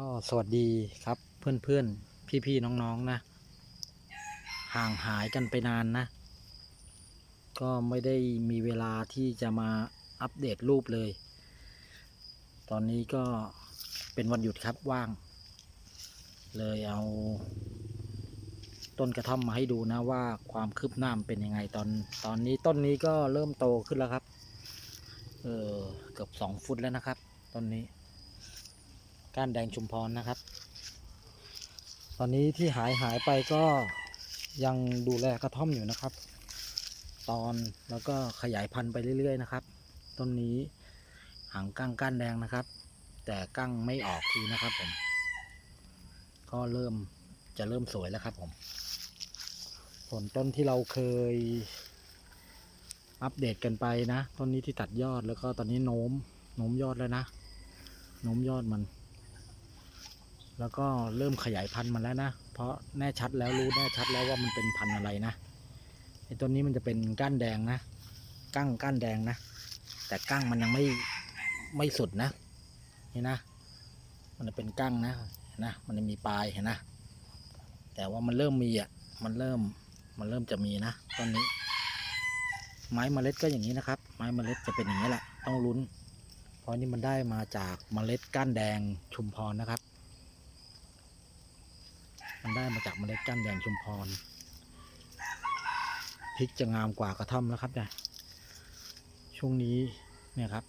ก็สวัสดีครับเพื่อนๆพี่ๆน้องๆนะ ห่างหายกันไปนานนะ ก็ไม่ได้มีเวลาที่จะมาอัปเดตรูปเลย ตอนนี้ก็เป็นวันหยุดครับว่าง เลยเอา ต้นกระท่อมมาให้ดูนะว่าความคืบหน้ามันเป็นยังไงตอนตอนนี้ต้นนี้ก็เริ่มโตขึ้นแล้วครับ เออเกือบสองฟุตแล้วนะครับต้นนี้ ก้านแดงชุมพรนะครับ ตอนนี้ที่หายหายไปก็ยังดูแลกระท่อมอยู่นะครับ ตอนแล้วก็ขยายพันธุ์ไปเรื่อย ๆ นะครับ ต้นนี้หางก้างก้านแดงนะครับ แต่ก้างไม่ออกทีนะครับผม ก็เริ่มจะเริ่มสวยแล้วครับผมส่วนต้นที่เราเคยอัปเดตกันไปนะ ต้นนี้ที่ตัดยอดแล้วก็ตอนนี้โน้มโน้มยอดแล้วนะ โน้มยอดมัน แล้วก็เริ่มขยายพันธุ์มันแล้วนะ เพราะแน่ชัดแล้วรู้แน่ชัดแล้วว่ามันเป็นพันธุ์อะไรนะไอ้ต้นนี้มันจะเป็นก้านแดงนะก้างก้านแดงนะ แต่ก้างมันยังไม่ไม่สุดนะนี่นะ มันจะเป็นก้างนะนนะ มันจะมีปลายเห็นนะแต่ว่ามันเริ่มมีอะมันเริ่มมันเริ่มจะมีนะต้นนี้ ไม้เมล็ดก็อย่างนี้นะครับ ไม้เมล็ดจะเป็นอย่างนี้แหละต้องลุ้น เพราะนี่มันได้มาจากเมล็ดก้านแดงชุมพรนะครับ มันได้มาจากเมล็ดก้านแดงชุมพรพริกจะงามกว่ากระท่อมแล้วครับเนี่ยช่วงนี้เนี่ยครับ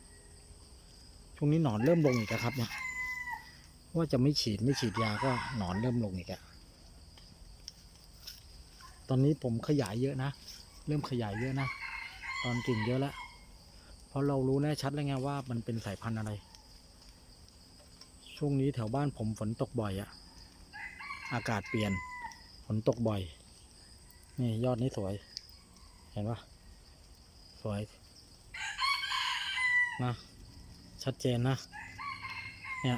ช่วงนี้หนอนเริ่มลงอีกแล้วครับเนี่ยว่าจะไม่ฉีดไม่ฉีดยาก็หนอนเริ่มลงอีกอะตอนนี้ผมขยายเยอะนะ เริ่มขยายเยอะนะ ตอนกิ่งเยอะแล้ว เพราะเรารู้แน่ชัดแล้วไงว่ามันเป็นสายพันธุ์อะไร ช่วงนี้แถวบ้านผมฝนตกบ่อยอะ อากาศเปลี่ยนฝนตกบ่อย นี่ยอดนี้สวย เห็นปะสวยนะชัดเจนนะ เนี่ย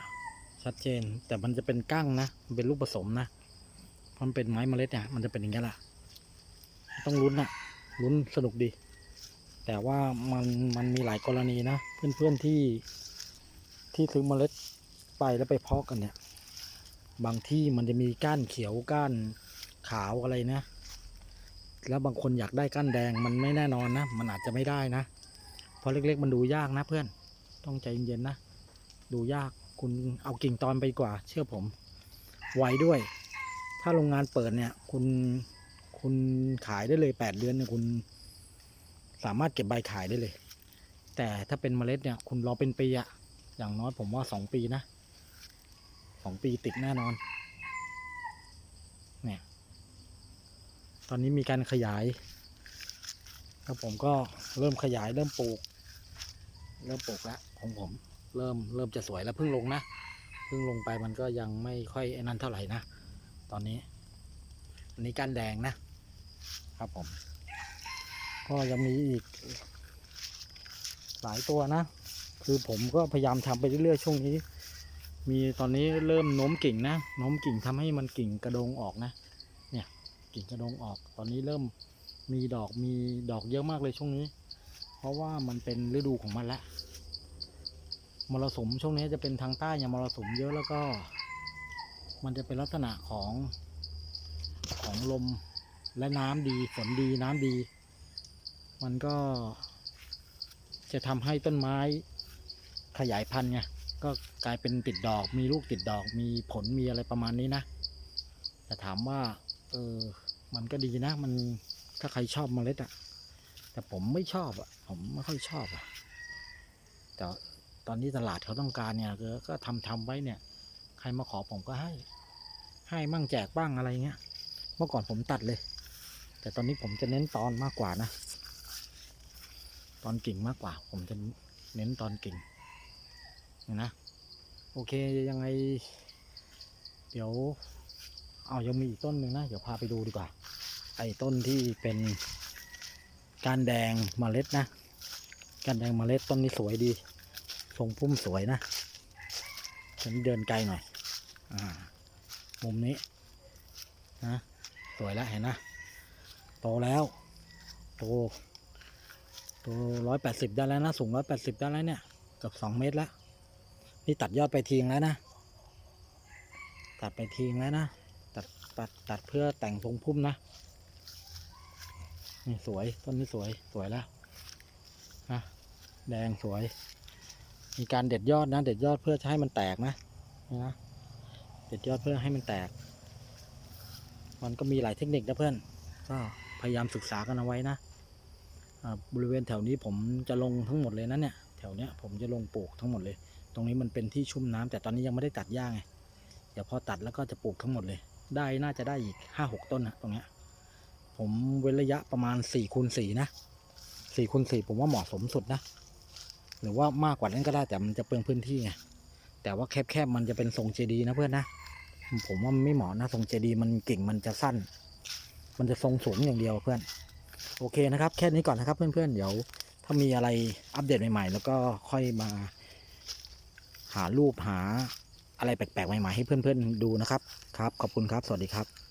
ชัดเจนแต่มันจะเป็นก้างนะมันเป็นลูกผสมนะเพราะมันเป็นไม้เมล็ดเนี่ยมันจะเป็นอย่างนี้แหละต้องลุ้นนะลุ้นสนุกดี แต่ว่ามันมันมีหลายกรณีนะ เพื่อนๆที่ที่ซื้อเมล็ดไปแล้วไปเพาะกันเนี่ย บางที่มันจะมีก้านเขียวก้านขาวอะไรนะ แล้วบางคนอยากได้ก้านแดงมันไม่แน่นอนนะ มันอาจจะไม่ได้นะ เพราะเล็กๆ มันดูยากนะเพื่อน ต้องใจเย็นๆนะ ดูยาก คุณเอากิ่งตอนไปกว่า เชื่อผม ไวด้วย ถ้าโรงงานเปิดเนี่ย คุณ คุณขายได้เลยแปดเดือนเนี่ยคุณ สามารถเก็บใบขายได้เลย แต่ถ้าเป็นเมล็ดเนี่ย คุณรอเป็นปีอะอย่างน้อยผมว่าสองปีนะ สองปีติดแน่นอน เนี่ย ตอนนี้มีการขยายแล้วผมก็เริ่มขยายเริ่มปลูก เริ่มปลูกแล้วของผม เริ่มเริ่มจะสวยแล้วเพิ่งลงนะเพิ่งลงไปมันก็ยังไม่ค่อยอนั้นเท่าไหร่นะ ตอนนี้ อันนี้ก้านแดงนะ ครับผม ก็ยังมีอีก หลายตัวนะ คือผมก็พยายามทำไปเรื่อยๆช่วงนี้ มีตอนนี้เริ่มโน้มกิ่งนะโน้มกิ่งทำให้มันกิ่งกระโดงออกนะเนี่ยกิ่งกระโดงออก ตอนนี้เริ่มมีดอกมีดอกเยอะมากเลยช่วงนี้ เพราะว่ามันเป็นฤดูของมันละมรสุมช่วงนี้จะเป็นทางใต้เนี่ยมรสุมเยอะแล้วก็ มันจะเป็นลักษณะของของลมและน้ำดีฝนดีน้ำดี มันก็จะทำให้ต้นไม้ขยายพันธุ์ไง ก็กลายเป็นติดดอก มีลูกติดดอก มีผลมีอะไรประมาณนี้นะ แต่ถามว่าเออมันก็ดีนะ มันถ้าใครชอบเมล็ดอะแต่ผมไม่ชอบอะผมไม่ค่อยชอบอะแต่ตอนนี้ตลาดเขาต้องการเนี่ยก็ก็ทำทำไว้เนี่ย ใครมาขอผมก็ให้ ให้มั่งแจกบ้างอะไรเงี้ย เมื่อก่อนผมตัดเลย แต่ตอนนี้ผมจะเน้นตอนมากกว่านะ ตอนกิ่งมากกว่า ผมจะเน้นตอนกิ่ง นะ โอเคยังไง เดี๋ยว เอายังมีอีกต้นหนึ่งนะ เดี๋ยวพาไปดูดีกว่า ไอ้ต้นที่เป็นก้านแดงเมล็ดนะก้านแดงเมล็ดต้นนี้สวยดี ทรงพุ่มสวยนะ ฉันเดินไกลหน่อย อ่า มุมนี้นะสวยแล้วเห็นนะ โตแล้วโตตัวร้อยแปดสิบได้แล้วนะ สูงร้อยแปดสิบได้แล้วเนี่ย เกือบสองเมตรแล้ว นี่ตัดยอดไปทิ้งแล้วนะ ตัดไปทิ้งแล้วนะ ตัดตัดตัดเพื่อแต่งทรงพุ่มนะ นี่สวย ต้นนี้สวย สวยแล้วนะแดงสวย มีการเด็ดยอดนะ เด็ดยอดเพื่อจะให้มันแตกนะนี่นะเด็ดยอดเพื่อให้มันแตก มันก็มีหลายเทคนิคนะเพื่อน ก็พยายามศึกษากันเอาไว้นะอ่าบริเวณแถวนี้ผมจะลงทั้งหมดเลยนะเนี่ย แถวเนี้ยผมจะลงปลูกทั้งหมดเลย ตรงนี้มันเป็นที่ชุ่มน้ำแต่ตอนนี้ยังไม่ได้ตัดหญ้าไงเดี๋ยวพอตัดแล้วก็จะปลูกทั้งหมดเลย ได้น่าจะได้อีกห้าหกต้นนะตรงเนี้ยผมเว้นระยะประมาณสี่คูณสี่นะสี่คูณสี่ผมว่าเหมาะสมสุดนะ หรือว่ามากกว่านั้นก็ได้แต่มันจะเปลืองพื้นที่ไงแต่ว่าแคบๆมันจะเป็นทรงเจดีย์นะเพื่อนนะผมว่ามันไม่เหมาะนะทรงเจดีย์มันกิ่งมันจะสั้น มันจะทรงสูงอย่างเดียวเพื่อน โอเคนะครับ แค่นี้ก่อนนะครับเพื่อนๆเดี๋ยวถ้ามีอะไรอัปเดตใหม่ๆ แล้วก็ค่อยมา หารูปหาอะไรแปลกๆใหม่ๆให้เพื่อนๆดูนะครับ ครับ ขอบคุณครับ สวัสดีครับ